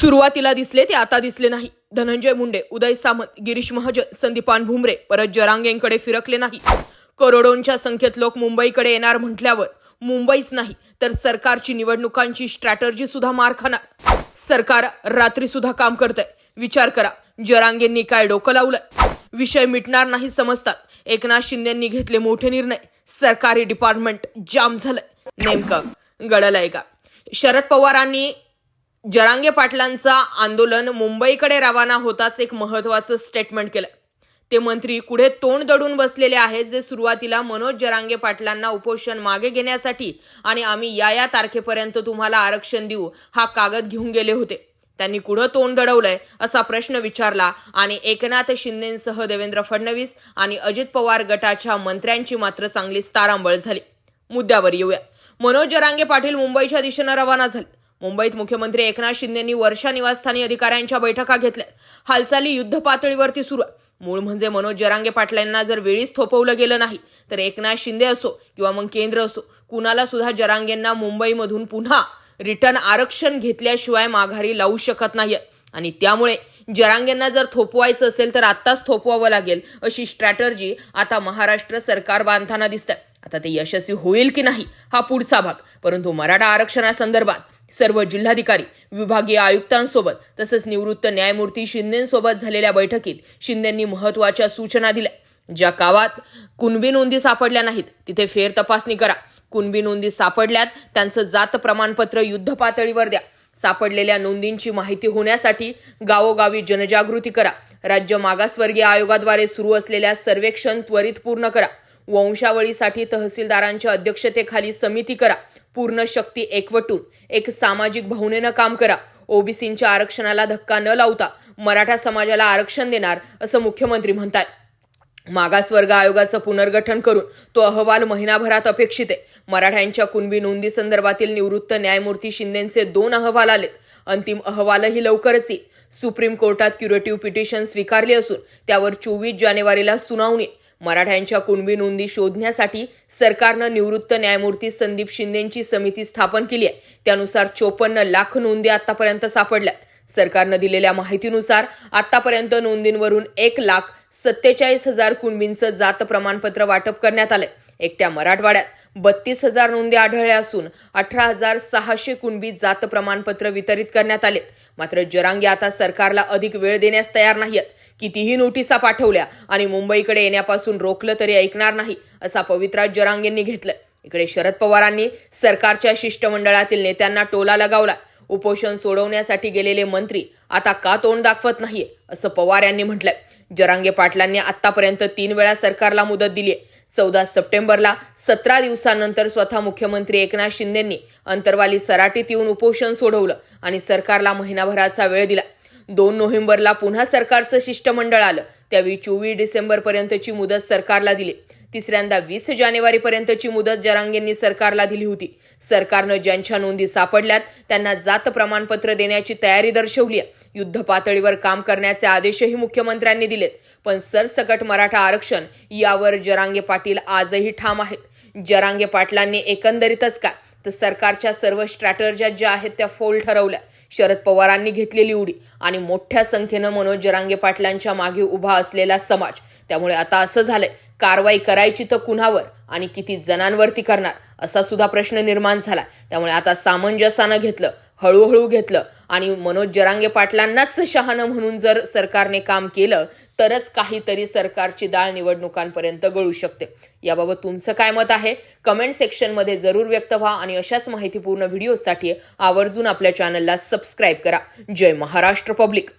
सुरुवातीला दिसले ते आता दिसले नाही. धनंजय मुंडे उदय सामंत गिरीश महाजन संदीपान भुमरे परत जरांगेंकडे फिरकले नाही. करोडोंच्या संख्येत लोक मुंबईकडे येणार म्हटल्यावर मुंबईच नाही तर सरकारची निवडणुकांची स्ट्रॅटर्जी सुद्धा मार खाणार. सरकार रात्री सुद्धा काम करतंय. विचार करा जरांगेंनी काय डोकं लावलं विषय मिटणार नाही समजतात. एकनाथ शिंदेंनी घेतले मोठे निर्णय. सरकारी डिपार्टमेंट जाम झालंय. नेमकं गडलंय का? शरद पवारांनी जरांगे पाटलांचा आंदोलन मुंबईकडे रवाना होताच एक महत्वाचं स्टेटमेंट केलं. ते मंत्री पुढे तोंड दडून बसलेले आहेत जे सुरुवातीला मनोज जरांगे पाटलांना उपोषण मागे घेण्यासाठी आणि आम्ही या या तारखेपर्यंत तुम्हाला आरक्षण देऊ हा कागद घेऊन गेले होते. त्यांनी कुठं तोंड दडवलंय असा प्रश्न विचारला आणि एकनाथ शिंदेसह देवेंद्र फडणवीस आणि अजित पवार गटाच्या मंत्र्यांची मात्र चांगलीच तारांबळ झाली. मुद्द्यावर येऊया. मनोज जरांगे पाटील मुंबईच्या दिशेनं रवाना झाले. मुंबईत मुख्यमंत्री एकनाथ शिंदेंनी वर्षा निवासस्थानी अधिकाऱ्यांच्या बैठका घेतल्या. हालचाली युद्ध पातळीवरती सुरू आहे. मूळ म्हणजे मनोज जरांगे पाटलांना जर वेळीच थोपवलं गेलं नाही तर एकनाथ शिंदे असो किंवा मग केंद्र असो कुणाला सुद्धा जरांगेंना मुंबईमधून पुन्हा रिटर्न आरक्षण घेतल्याशिवाय माघारी लावू शकत नाही आणि त्यामुळे जरांगेंना जर थोपवायचं असेल तर आत्ताच थोपवावं लागेल अशी स्ट्रॅटर्जी आता महाराष्ट्र सरकार बांधताना दिसत आता ते यशस्वी होईल की नाही हा पुढचा भाग. परंतु मराठा आरक्षणासंदर्भात सर्व जिल्हाधिकारी विभागीय आयुक्तांसोबत तसंच निवृत्त न्यायमूर्ती शिंदेसोबत झालेल्या बैठकीत शिंदेंनी महत्त्वाच्या सूचना दिल्या ज्या गावात कुणबी नोंदी सापडल्या नाहीत तिथे फेर तपासणी करा. कुणबी नोंदी सापडल्यात त्यांचं जात प्रमाणपत्र युद्ध पातळीवर द्या. सापडलेल्या नोंदींची माहिती होण्यासाठी गावोगावी जनजागृती करा. राज्य मागासवर्गीय आयोगाद्वारे सुरू असलेल्या सर्वेक्षण त्वरित पूर्ण करा. वंशावळीसाठी तहसीलदारांच्या अध्यक्षतेखाली समिती करा. पूर्ण शक्ती एकवटून एक सामाजिक भावनेनं काम करा. ओबीसींच्या आरक्षणाला धक्का न लावता मराठा समाजाला आरक्षण देणार असं मुख्यमंत्री म्हणतात. मागासवर्ग आयोगाचं पुनर्गठन करून तो अहवाल महिनाभरात अपेक्षित आहे. मराठ्यांच्या कुणबी नोंदी संदर्भातील निवृत्त न्यायमूर्ती शिंदेचे दोन अहवाल आलेत. अंतिम अहवालही लवकरच येईल. सुप्रीम कोर्टात क्युरेटिव्ह पिटिशन स्वीकारली असून त्यावर चोवीस जानेवारीला सुनावणी मराठ्यांच्या कुणबी नोंदी शोधण्यासाठी सरकारनं निवृत्त न्यायमूर्ती संदीप शिंदेची समिती स्थापन केली आहे. त्यानुसार चोपन्न लाख नोंदी आतापर्यंत सापडल्यात. सरकारनं दिलेल्या माहितीनुसार आतापर्यंत नोंदींवरून एक लाख सत्तेचाळीस हजार कुणबींचं जात प्रमाणपत्र वाटप करण्यात आलंय. एकट्या मराठवाड्यात. बत्तीस हजार नोंदी आढळल्या असून अठरा हजार सहाशे कुणबी जात प्रमाणपत्र वितरित करण्यात आलेत. मात्र जरांगे आता सरकारला अधिक वेळ देण्यास तयार नाहीत कितीही नोटिसा पाठवल्या आणि मुंबईकडे येण्यापासून रोखलं तरी ऐकणार नाही असा पवित्रा जरांगेंनी घेतलं इकडे शरद पवारांनी सरकारच्या शिष्टमंडळातील नेत्यांना टोला लगावला उपोषण सोडवण्यासाठी गेलेले मंत्री आता का तोंड दाखवत नाहीये असं पवार यांनी म्हटलंय. जरांगे पाटलांनी आतापर्यंत तीन वेळा सरकारला मुदत दिली आहे चौदा सप्टेंबरला सतरा दिवसानंतर स्वतः मुख्यमंत्री एकनाथ शिंदेंनी अंतरवाली सराटीत येऊन उपोषण सोडवलं आणि सरकारला महिनाभराचा वेळ दिला. दोन नोव्हेंबरला पुन्हा सरकारचं शिष्टमंडळ आलं. त्यावेळी चोवीस डिसेंबर पर्यंतची मुदत सरकारला दिली. तिसऱ्यांदा वीस जानेवारी पर्यंतची मुदत जरांगेंनी सरकारला दिली होती. सरकारनं ज्यांच्या नोंदी सापडल्यात त्यांना जात प्रमाणपत्र देण्याची तयारी दर्शवली आहे. युद्ध पातळीवर काम करण्याचे आदेशही मुख्यमंत्र्यांनी दिलेत. पण सरसकट मराठा आरक्षण यावर जरांगे पाटील आजही ठाम आहेत. जरांगे पाटलांनी एकंदरीतच काय? तर सरकारच्या सर्व स्ट्रॅटर्ज्या ज्या आहेत त्या फोल ठरवल्या. शरद पवारांनी घेतलेली उडी आणि मोठ्या संख्येनं मनोज जरांगे पाटलांच्या मागे उभा असलेला समाज. त्यामुळे आता असं झालंय कारवाई करायची तर कुणावर आणि किती जणांवरती करणार असा सुद्धा प्रश्न निर्माण झाला. त्यामुळे आता सामंजस्यानं घेतलं हळूहळू घेतलं. आणि मनोज जरांगे पाटलांनाच शहाणं म्हणून जर सरकारने काम केलं तरच काहीतरी सरकारची डाळ निवडणुकांपर्यंत गळू शकते. याबाबत तुमचं काय मत आहे? कमेंट सेक्शनमध्ये जरूर व्यक्त व्हा आणि अशाच माहितीपूर्ण व्हिडिओसाठी आवर्जून आपल्या चॅनलला सबस्क्राईब करा. जय महाराष्ट्र पब्लिक.